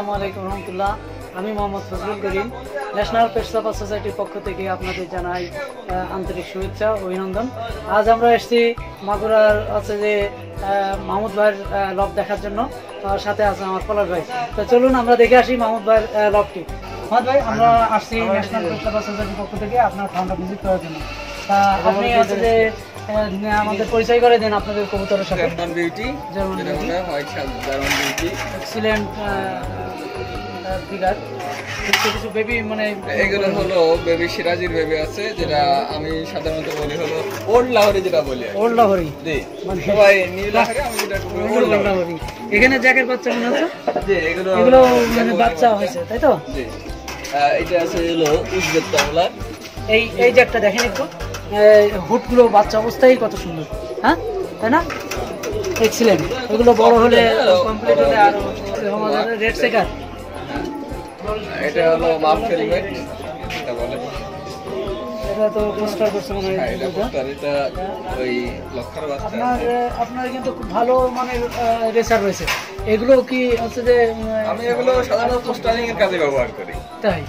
আসসালামু আলাইকুম রহমতুল্লাহ। আমি মোহাম্মদ ফজলুল করিম ন্যাশনাল পেশাফা সোসাইটির পক্ষ থেকে আপনাদের জানাই আন্তরিক শুভেচ্ছা অভিনন্দন। আজ আমরা এসেছি মাগুরার আছে যে মাহমুদ ভাইয়ের লব দেখার জন্য। সাথে আছে আমার পলাশ ভাই। তো চলুন আমরা দেখে আসি মাহমুদ ভাইয়ের লবটি। মাহমুদ ভাই আমরা আসছি ন্যাশনাল পেশাফা সোসাইটির পক্ষ থেকে আপনার ফার্মটা ভিজিট করার জন্য। তা আপনি আছে যে আমাদের পরিচয় করে দেন আপনাদের কবুতরের সাথে। German beauty. German beauty. White German beauty. Excellent কিছু কিছু বেবি মানে এগুলো হলো বেবি সিরাজির বেবি আছে যেটা আমি সাধারণত বলি হলো ওল্ড লাহোরি যেটা বলি ওল্ড লাহরি? জি। মানে- সবাই নিউ লাহোরি আমি যেটা বলি ওল্ড ওল্ড লাহরি। এখানে জ্যাকের বাচ্চা মনে হচ্ছে জি এগুলো এগুলো মানে বাচ্চা। হয়েছে তাই তো? জি। এটা আছে হলো উজবেক এই এই জ্যাকটা দেখেন একটু। হুটগুলো বাচ্চা অবস্থায় কত সুন্দর। হ্যাঁ? তাই না? এক্সিলেন্ট এগুলো বড় হলে কমপ্লিট হলে আর রেড সেকার এটা হলো মাফ হেলমেট এটা বলে। এটা তো পোস্টার করছে মনে হ্যাঁ হয় এটা পোস্টার এটা ওই লক্ষার বাচ্চা। আপনার আপনার কিন্তু খুব ভালো মানে রেসার রয়েছে। এগুলো কি হচ্ছে যে আমি এগুলো সাধারণত পোস্টারিং এর কাজে ব্যবহার করি। তাই?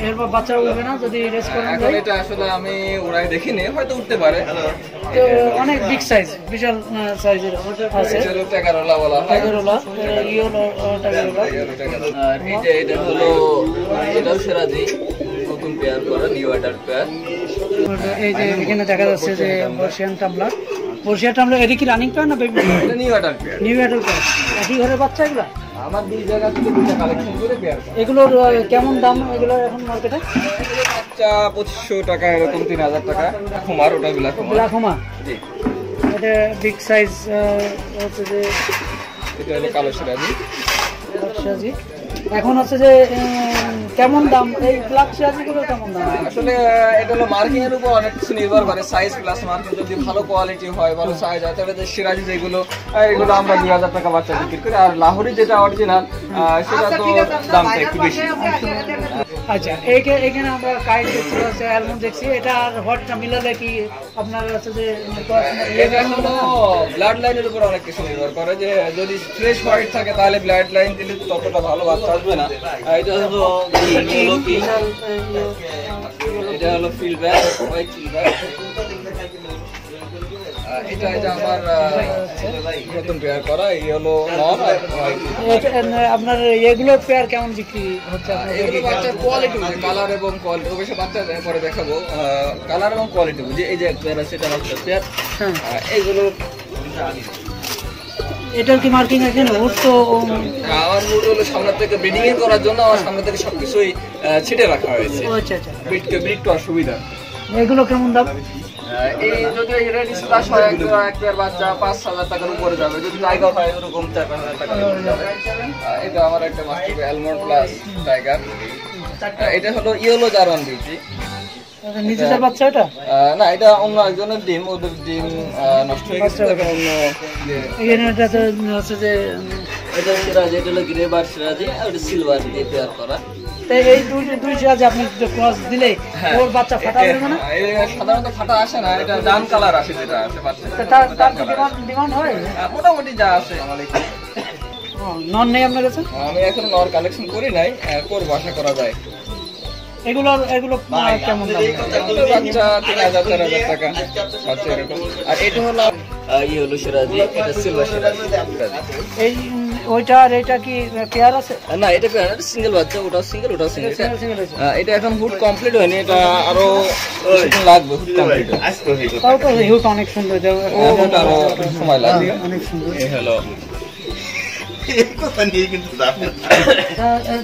এরপর বাচ্চা উঠবে না যদি রেস করানো এখন এটা আসলে আমি ওরাই দেখিনি হয়তো উঠতে পারে। তো অনেক বিগ সাইজ বিশাল সাইজের আছে। এটা হলো বলা হয়। টাইগারওয়ালা ইয়েলো টাইগারওয়ালা আর এটা এটা হলো এটাও সেরাজি নতুন পেয়ার করা নিউ অর্ডার পেয়ার এই যে এখানে দেখা যাচ্ছে যে বর্ষিয়ান টামলার বর্ষিয়ান টামলার এটা কি রানিং না বেবি এটা নিউ অর্ডার পেয়ার নিউ একই ঘরের বাচ্চা এগুলো? আমার দুই জায়গা থেকে দুইটা কালেকশন করে পেয়ার এগুলোর কেমন দাম এগুলো এখন মার্কেটে বাচ্চা পঁচিশশো টাকা এরকম তিন হাজার টাকা। খুমার ওটা বিলা ব্লাকোমা জি। এটা বিগ সাইজ হচ্ছে যে এটা হলো কালো সিরাজি। এখন হচ্ছে যে কেমন দাম? এই ব্ল্যাক সিরাজিগুলো কেমন দাম? আসলে এগুলো এটা হলো মার্কিং এর উপর অনেক কিছু নির্ভর করে সাইজ প্লাস মার্কিং যদি ভালো কোয়ালিটি হয় ভালো সাইজ হয় তবে যে সিরাজি যেগুলো এগুলো আমরা দুই হাজার টাকা বাচ্চা বিক্রি করি। আর লাহোরি যেটা অরিজিনাল সেটা তো দামটা একটু বেশি। আচ্ছা এখানে আমরা কাইট দেখছি অ্যালমন্ড দেখছি। এটা আর হটটা মিলালে কি আপনার হচ্ছে যে ব্লাড লাইনের উপর অনেক কিছু নির্ভর করে যে যদি ফ্রেশ হোয়াইট থাকে, তাহলে ব্লাড লাইন দিলে ততটা ভালো বাচ্চা আসবে না। এটা হলো এটা হলো কি? এটা হলো frillback white frillback এটা এটা আমার নতুন পেয়ার করা এই হলো নন আপনার এগুলো পেয়ার কেমন বিক্রি হচ্ছে এগুলো বাচ্চার কোয়ালিটি কালার এবং কোয়ালিটি অবশ্য বাচ্চা পরে দেখাবো। কালার এবং কোয়ালিটি বুঝি এই যে পেয়ার আছে এটা বাচ্চা পেয়ার হ্যাঁ। এইগুলো এটার কি মার্কিং আছে না? ওর তো আমার মুড হলো সামনে থেকে ব্রিডিং এর করার জন্য আমার সামনে থেকে সবকিছুই ছিটে রাখা হয়েছে। আচ্ছা আচ্ছা। ব্রিডকে ব্রিড করার সুবিধা এগুলো কেমন দাম? এই যদি এটা ডিসপ্লাস হয় এক এক বাচ্চা, পাঁচ হাজার টাকার উপরে যাবে। যদি টাইগার হয়, ওরকম চার টাকার এটা আমার একটা মাস্টার অ্যালমন্ড প্লাস টাইগার এটা হলো ইয়েলো জার্মান বিউটি নিজেদের বাচ্চা এটা? না এটা অন্য একজনের ডিম ওদের ডিম নষ্ট হয়ে গেছে। অন্য এটা তো হচ্ছে যে এটা সিরাজি এটা হলো গ্রে বার সিরাজি আর ওটা সিলভার দিয়ে পেয়ার করা। তো এই দুই দুই সিরাজ আপনি ক্রস দিলে ওর বাচ্চা ফাটা হবে না হ্যাঁ, এ- এ সাধারণত ফাটা আসে না এটা ডান কালার আসে যেটা আছে বাচ্চা তার তার ডিমান্ড ডিমান্ড হয়? মোটামুটি যা আছে আমার নন নেই আপনার কাছে? আমি এখন নর কালেকশন করি নাই করব আশা করা যায়। এগুলো এগুলো কেমন বাচ্চা তিন হাজার চার হাজার টাকা বাচ্চা এরকম। আর এটা হলো ইয়ে হলো সিরাজি এটা সিলভার সিরাজি এই ওইটা আর এটা কি পেয়ার আছে? না এটা সিঙ্গেল বাচ্চা ওটাও সিঙ্গেল ওটাও সিঙ্গেল এটা এখন হুড কমপ্লিট হয়নি এটা আরও লাগবে হুড কমপ্লিট তাও তো হিউট অনেক সুন্দর যে- ও হুড আরও সময় লাগবে। অনেক সুন্দর। এই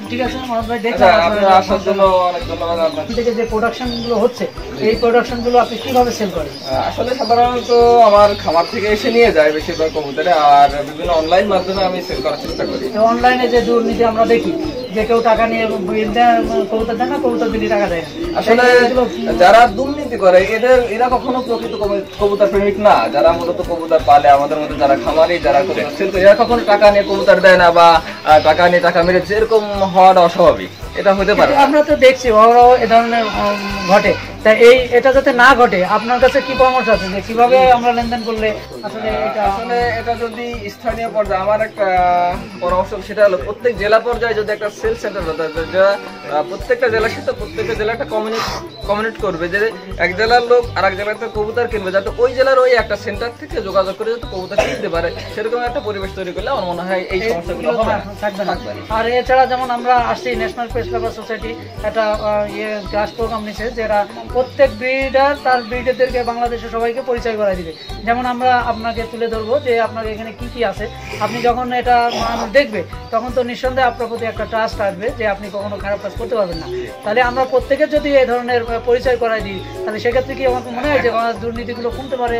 ঠিক আছে ভাই আচ্ছা দেখলাম আপনার আপনার আসার জন্য অনেক ধন্যবাদ আপনার থেকে যে প্রোডাকশনগুলো হচ্ছে এই প্রোডাকশনগুলো আপনি কীভাবে সেল করেন? আসলে সাধারণত আমার খামার থেকে এসে নিয়ে যায় বেশিরভাগ কবুতরে আর বিভিন্ন অনলাইন মাধ্যমে আমি সেল করার চেষ্টা করি। অনলাইনে যে দুর্নীতি আমরা দেখি যে কেউ টাকা নিয়ে বিল দেয় কবুতর দেয় না কবুতর দিলে টাকা দেয় আসলে এগুলো যারা দুর্নীতি করে এদের এরা কখনো প্রকৃত কবু- কবুতর প্রেমিক না। যারা মূলত কবুতর পালে আমাদের মধ্যে যারা খামারি যারা এরা কখনো টাকা নিয়ে কবুতর দেয় না বা টাকা নিয়ে টাকা মেরে যেরকম হওয়াটা অস্বাভাবিক। এটা হতে পারে। আমরা তো দেখছি ওরাও এ ধরনের ঘটে। তা এই এটা যাতে না ঘটে আপনার কাছে কি পরামর্শ আছে যে কীভাবে আমরা লেনদেন করলে আসলে এটা আসলে এটা যদি স্থানীয় পর্যায়ে আমার একটা পরামর্শ সেটা হলো প্রত্যেক জেলা পর্যায়ে যদি একটা সেল সেন্টার হতো যা প্রত্যেকটা জেলার সাথে প্রত্যেকটা জেলা একটা কমিউনিট কমিউনিট করবে যে এক জেলার লোক আর এক জেলার থেকে কবুতর কিনবে যাতে ওই জেলার ওই একটা সেন্টার থেকে যোগাযোগ করে যাতে কবুতর কিনতে পারে। সেরকম একটা পরিবেশ তৈরি করলে আমার মনে হয় এই সমস্যাগুলো হবে থাকবে। আর এছাড়া যেমন আমরা আসছি ন্যাশনাল প্রেস লাভার সোসাইটি একটা ইয়ে ক্লাস প্রোগ্রাম নিচ্ছে যেটা প্রত্যেক ব্রিডার তার ব্রিডারদেরকে বাংলাদেশের সবাইকে পরিচয় করাই দিবে। যেমন আমরা আপনাকে তুলে ধরবো যে আপনার এখানে কি কি আছে। আপনি যখন এটা মানুষ দেখবে, তখন তো নিঃসন্দেহে আপনার প্রতি একটা ট্রাস্ট আসবে যে আপনি কখনো খারাপ কাজ করতে পারবেন না। তাহলে আমরা প্রত্যেকের যদি এই ধরনের পরিচয় করাই দিই, তাহলে সেক্ষেত্রে কি আমার মনে হয় যে দুর্নীতিগুলো কমতে পারে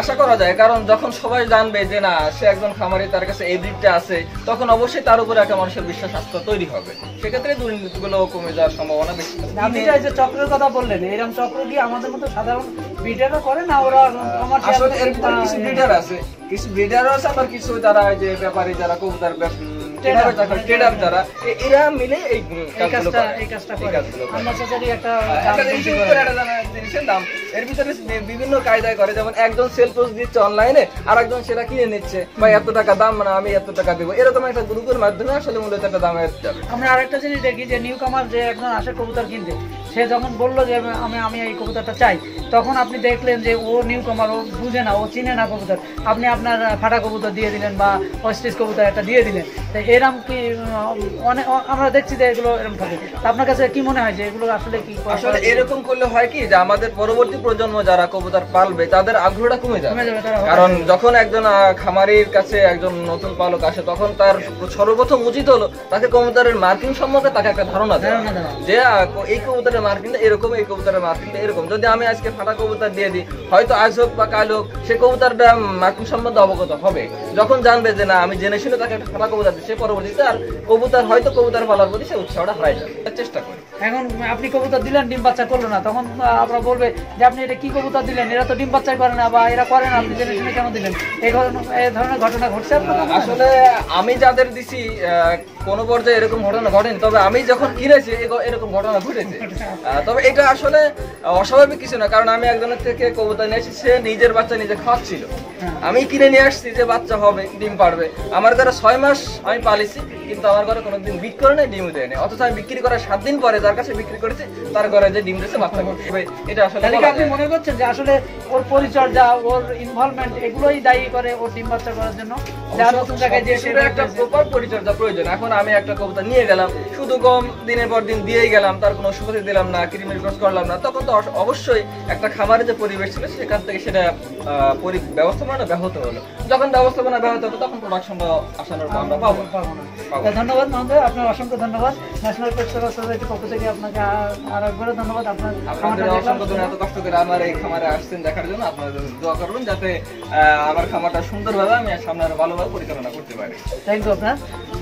আশা করা যায়, কারণ যখন সবাই জানবে যে না, সে একজন খামারি, তার কাছে এই ব্রিডটা আছে, তখন অবশ্যই তার উপরে একটা মানুষের বিশ্বাস আস্থা তৈরি হবে। সেক্ষেত্রে দুর্নীতিগুলো কমে যাওয়ার সম্ভাবনা বেশি। আপনি যে যে চক্রের কথা বললেন এরকম চক্র কি আমাদের মতো সাধারণ ব্রিডাররা করে না ওরা আমার আসলে এরকম কিছু ব্রিডার আছে। কিছু ব্রিডারও আছে আবার কিছু যারা যে ব্যাপারী যারা কবুতর ট্রেডার যারা এরা মিলে এই কাজগুলো করে। এই কাজটা এই করে কাজগুলো করে। আমরা সোসাইটি একটা একটা জিনিসের বেশি উপরে করে। একটা জানা- জিনিসের দাম এর ভিতরে বিভিন্ন কায়দায় করে যেমন একজন সেল পোস্ট দিচ্ছে অনলাইনে আর একজন সেটা কিনে নিচ্ছে বা এত টাকা দাম মানে আমি এত টাকা দেবো এরকম একটা গ্রুপের মাধ্যমে আসলে মূলত একটা দাম যাবে আমরা আরেকটা জিনিস দেখি যে নিউ কামার যে একজন আসে কবুতর কিনতে সে যখন বলল যে আমি- আমি এই কবুতরটা চাই তখন আপনি দেখলেন যে ও নিউ কমার ও বুঝে না ও চিনে না কবুতর। আপনি আপনার ফাটা কবুতর দিয়ে দিলেন বা অস্ট্রিচ কবুতর একটা দিয়ে দিলেন। তো এরম কি অনেক আমরা দেখছি যে এগুলো এরকম থাকে। আপনার কাছে কি মনে হয় যে এগুলো আসলে কি আসলে এরকম করলে হয় কি যে আমাদের পরবর্তী প্রজন্ম যারা কবুতর পালবে তাদের আগ্রহটা কমে যাবে। কারণ যখন একজন খামারির কাছে একজন নতুন পালক আসে তখন তার সর্বপ্রথম উচিত হলো তাকে কবুতরের মার্কিং সম্পর্কে তাকে একটা ধারণা ধারণা যে এই কবুতরের মার্কিংটা এরকম এই কবুতরের মার্কিংটা এরকম। যদি আমি আজকে ফাটা কবুতর দিয়ে দিই হয়তো আজ হোক বা কাল হোক সে কবুতরটা মার্কিং সম্বন্ধে অবগত হবে। যখন জানবে যে না আমি জেনে শুনে তাকে একটা ফাটা কবুতর দিই সে পরবর্তীতে আর কবুতর হয়তো কবুতর পালার প্রতি সে উৎসাহটা হারাই যাবে। চেষ্টা করি। এখন আপনি কবুতর দিলেন ডিম বাচ্চা করল না তখন আমরা বলবে যে আপনি এটা কি কবুতর দিলেন? এরা তো ডিম বাচ্চাই করে না বা এরা করে না আপনি জেনে শুনে কেন দিলেন? এই ধরনের ঘটনা ঘটছে আপনার? আসলে আমি যাদের দিছি কোনো পর্যায়ে এরকম ঘটনা ঘটেনি তবে আমি যখন কিনেছি এরকম ঘটনা ঘটেছে। তবে এটা আসলে অস্বাভাবিক কিছু না, কারণ আমি একজনের থেকে কবুতর নিয়ে সে নিজের বাচ্চা নিজে খাওয়াচ্ছিল। আমি কিনে নিয়ে আসছি যে বাচ্চা হবে, ডিম পারবে। আমার দ্বারা ছয় মাস আমি পালিছি কিন্তু আমার ঘরে কোনোদিন বিক্রি করে নাই ডিমও দেয়নি। অথচ আমি বিক্রি করার সাত দিন পরে যার কাছে বিক্রি করেছি তার ঘরে যে ডিম দিয়েছে বাচ্চা করছে এটা আসলে আপনি মনে করছেন যে আসলে ওর পরিচর্যা ওর ইনভলভমেন্ট এগুলোই দায়ী করে ওর ডিম বাচ্চা করার জন্য? যা নতুন জায়গায় যে সবকিছুর একটা প্রপার পরিচর্যা প্রয়োজন। এখন আমি একটা কবুতর নিয়ে গেলাম শুধু কম দিনের পর দিন দিয়েই গেলাম তার কোনো ওষুধ দিলাম না ক্রিমের ক্রস করলাম না। তখন তো অবশ্যই একটা খামারে যে পরিবেশ ছিল সেখান থেকে সেটা আহ, ব্যবস্থাপনা ব্যাহত হলো। যখন ব্যবস্থাপনা ব্যাহত হবে তখন প্রোডাকশনটা আসানোর আমরা পাবো। পাবো না। ধন্যবাদ মহোদয় আপনার অসংখ্য ধন্যবাদ। ন্যাশনাল পেট্রোল সোসাইটির পক্ষ থেকে আপনাকে আর- একবার একবারও ধন্যবাদ। আপনার আপনাদের অসংখ্য ধন্যবাদ। এত কষ্ট করে আমার এই খামারে আসছেন দেখার জন্য আপনারা দোয়া করবেন যাতে আমার খামারটা সুন্দরভাবে আমি সামনে আরও ভালোভাবে পরিচালনা করতে পারি। থ্যাংক ইউ আপনার।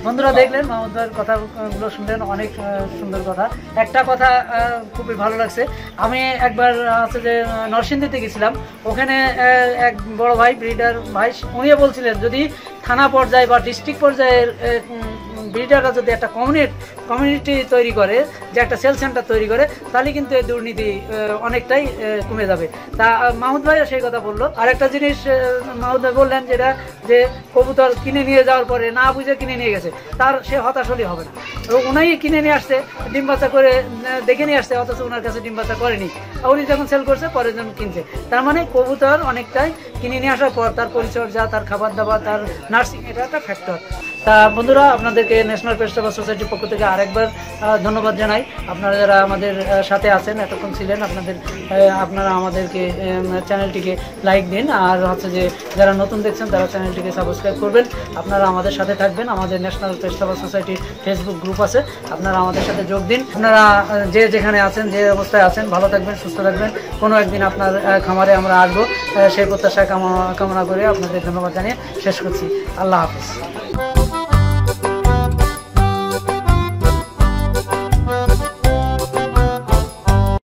বন্ধুরা দেখলেন মাহমুদার কথাগুলো শুনলেন, অনেক সুন্দর কথা। একটা কথা খুবই ভালো লাগছে। আমি একবার আছে যে, নরসিংদীতে গেছিলাম, ওখানে এক বড় ভাই, ব্রিডার ভাই, উনিও বলছিলেন, যদি থানা পর্যায়ে বা ডিস্ট্রিক্ট পর্যায়ের ব্রিডাররা যদি একটা কমিউনিটি কমিউনিটি তৈরি করে, যে একটা সেল সেন্টার তৈরি করে, তাহলে কিন্তু এই দুর্নীতি অনেকটাই কমে যাবে। তা মাহমুদ ভাইও সেই কথা বলল। আর একটা জিনিস মাহমুদ ভাই বললেন যেটা, যে কবুতর কিনে নিয়ে যাওয়ার পরে না বুঝে কিনে নিয়ে গেছে, তার সে হতাশ হবে না। উনাই কিনে নিয়ে আসছে, ডিম বাচ্চা করে দেখে নিয়ে আসছে, অথচ ওনার কাছে ডিম বাচ্চা করেনি। উনি যখন সেল করছে, পরের জন কিনছে। তার মানে কবুতর অনেকটাই কিনে নিয়ে আসার পর তার পরিচর্যা, তার খাবার দাবার তার নার্সিং এটা একটা ফ্যাক্টর তা বন্ধুরা, আপনাদেরকে ন্যাশনাল পেস্টাবার সোসাইটির পক্ষ থেকে আরেকবার ধন্যবাদ জানাই। আপনারা যারা আমাদের সাথে আছেন, এতক্ষণ ছিলেন, আপনাদের আপনারা আমাদেরকে চ্যানেলটিকে লাইক দিন। আর হচ্ছে যে, যারা নতুন দেখছেন, তারা চ্যানেলটিকে সাবস্ক্রাইব করবেন। আপনারা আমাদের সাথে থাকবেন। আমাদের ন্যাশনাল পেস্টাবার সোসাইটির ফেসবুক গ্রুপ আছে। আপনারা আমাদের সাথে যোগ দিন। আপনারা যে যেখানে আছেন, যে অবস্থায় আছেন, ভালো থাকবেন, সুস্থ থাকবেন। কোনো একদিন আপনার খামারে আমরা আসব। সেই প্রত্যাশা কামনা কামনা করে আপনাদের ধন্যবাদ জানিয়ে শেষ করছি। আল্লাহ হাফিজ।